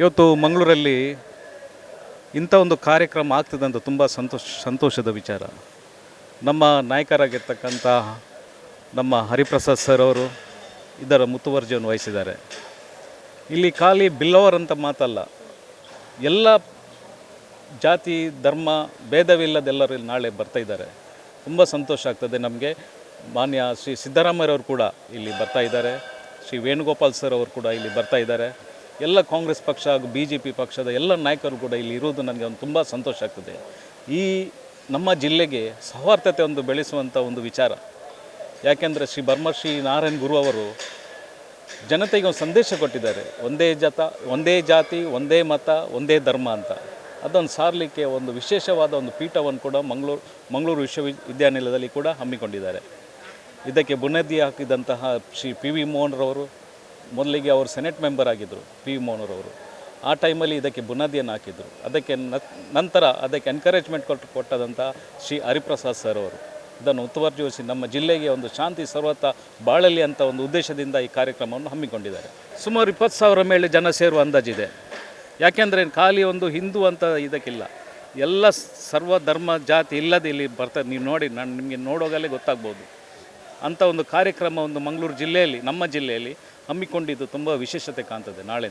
ಇವತ್ತು ಮಂಗಳೂರಲ್ಲಿ ಇಂಥ ಒಂದು ಕಾರ್ಯಕ್ರಮ ಆಗ್ತದೆ ಅಂತ ತುಂಬ ಸಂತೋಷ, ಸಂತೋಷದ ವಿಚಾರ. ನಮ್ಮ ನಾಯಕರಾಗಿರ್ತಕ್ಕಂಥ ನಮ್ಮ ಹರಿಪ್ರಸಾದ್ ಸರ್ ಅವರು ಇದರ ಮುತುವರ್ಜಿಯನ್ನು ವಹಿಸಿದ್ದಾರೆ. ಇಲ್ಲಿ ಖಾಲಿ ಬಿಲ್ಲವರ್ ಅಂತ ಮಾತಲ್ಲ, ಎಲ್ಲ ಜಾತಿ, ಧರ್ಮ, ಭೇದವಿಲ್ಲದೆಲ್ಲರೂ ಇಲ್ಲಿ ನಾಳೆ ಬರ್ತಾ ಇದ್ದಾರೆ. ತುಂಬ ಸಂತೋಷ ಆಗ್ತದೆ ನಮಗೆ. ಮಾನ್ಯ ಶ್ರೀ ಸಿದ್ದರಾಮಯ್ಯವರು ಕೂಡ ಇಲ್ಲಿ ಬರ್ತಾ ಇದ್ದಾರೆ. ಶ್ರೀ ವೇಣುಗೋಪಾಲ್ ಸರ್ ಅವರು ಕೂಡ ಇಲ್ಲಿ ಬರ್ತಾ ಇದ್ದಾರೆ. ಎಲ್ಲ ಕಾಂಗ್ರೆಸ್ ಪಕ್ಷ ಹಾಗೂ ಬಿ ಜೆ ಪಿ ಪಕ್ಷದ ಎಲ್ಲ ನಾಯಕರು ಕೂಡ ಇಲ್ಲಿ ಇರುವುದು ನನಗೆ ಒಂದು ತುಂಬ ಸಂತೋಷ ಆಗ್ತದೆ. ಈ ನಮ್ಮ ಜಿಲ್ಲೆಗೆ ಸೌಹಾರ್ದತೆ ಒಂದು ಬೆಳೆಸುವಂಥ ಒಂದು ವಿಚಾರ. ಯಾಕೆಂದರೆ ಶ್ರೀ ಬರ್ಮರ್ಷಿ ನಾರಾಯಣ್ ಗುರು ಅವರು ಜನತೆಗೆ ಒಂದು ಸಂದೇಶ ಕೊಟ್ಟಿದ್ದಾರೆ. ಒಂದೇ ಜಾತ, ಒಂದೇ ಜಾತಿ, ಒಂದೇ ಮತ, ಒಂದೇ ಧರ್ಮ ಅಂತ. ಅದೊಂದು ಸಾರಲಿಕ್ಕೆ ಒಂದು ವಿಶೇಷವಾದ ಒಂದು ಪೀಠವನ್ನು ಕೂಡ ಮಂಗಳೂರು ಮಂಗಳೂರು ವಿಶ್ವವಿದ್ಯಾನಿಲಯದಲ್ಲಿ ಕೂಡ ಹಮ್ಮಿಕೊಂಡಿದ್ದಾರೆ. ಇದಕ್ಕೆ ಬುನದಿ ಹಾಕಿದಂತಹ ಶ್ರೀ ಪಿ ವಿ ಮೋಹನ್ರವರು ಮೊದಲಿಗೆ ಅವರು ಸೆನೆಟ್ ಮೆಂಬರ್ ಆಗಿದ್ದರು ಪಿ ವಿ ಮೋಹನರವರು ಆ ಟೈಮಲ್ಲಿ ಇದಕ್ಕೆ ಬುನಾದಿಯನ್ನು ಹಾಕಿದರು. ಅದಕ್ಕೆ ನಂತರ ಅದಕ್ಕೆ ಎನ್ಕರೇಜ್ಮೆಂಟ್ ಕೊಟ್ಟು ಕೊಟ್ಟದಂಥ ಶ್ರೀ ಹರಿಪ್ರಸಾದ್ ಸರ್ ಅವರು. ಇದನ್ನು ಮುತುವರ್ಜಿವಹಿಸಿ ನಮ್ಮ ಜಿಲ್ಲೆಗೆ ಒಂದು ಶಾಂತಿ, ಸರ್ವತ, ಬಾಳಲಿ ಅಂತ ಒಂದು ಉದ್ದೇಶದಿಂದ ಈ ಕಾರ್ಯಕ್ರಮವನ್ನು ಹಮ್ಮಿಕೊಂಡಿದ್ದಾರೆ. ಸುಮಾರು ಇಪ್ಪತ್ತು ಸಾವಿರ ಮೇಲೆ ಜನ ಸೇರುವ ಅಂದಾಜಿದೆ. ಯಾಕೆಂದರೆ ಖಾಲಿ ಒಂದು ಹಿಂದೂ ಅಂತ ಇದಕ್ಕಿಲ್ಲ. ಎಲ್ಲ ಸರ್ವ ಧರ್ಮ, ಜಾತಿ ಇಲ್ಲದೆ ಇಲ್ಲಿ ಬರ್ತಾರೆ ನೀವು ನೋಡಿ, ನಾನು ನಿಮಗೆ ನೋಡೋಗಲೇ ಗೊತ್ತಾಗ್ಬೋದು. ಅಂಥ ಒಂದು ಕಾರ್ಯಕ್ರಮ ಒಂದು ಮಂಗಳೂರು ಜಿಲ್ಲೆಯಲ್ಲಿ ನಮ್ಮ ಜಿಲ್ಲೆಯಲ್ಲಿ ಹಮ್ಮಿಕೊಂಡಿದ್ದು ತುಂಬ ವಿಶೇಷತೆ ಕಾಣ್ತದೆ ನಾಳೆ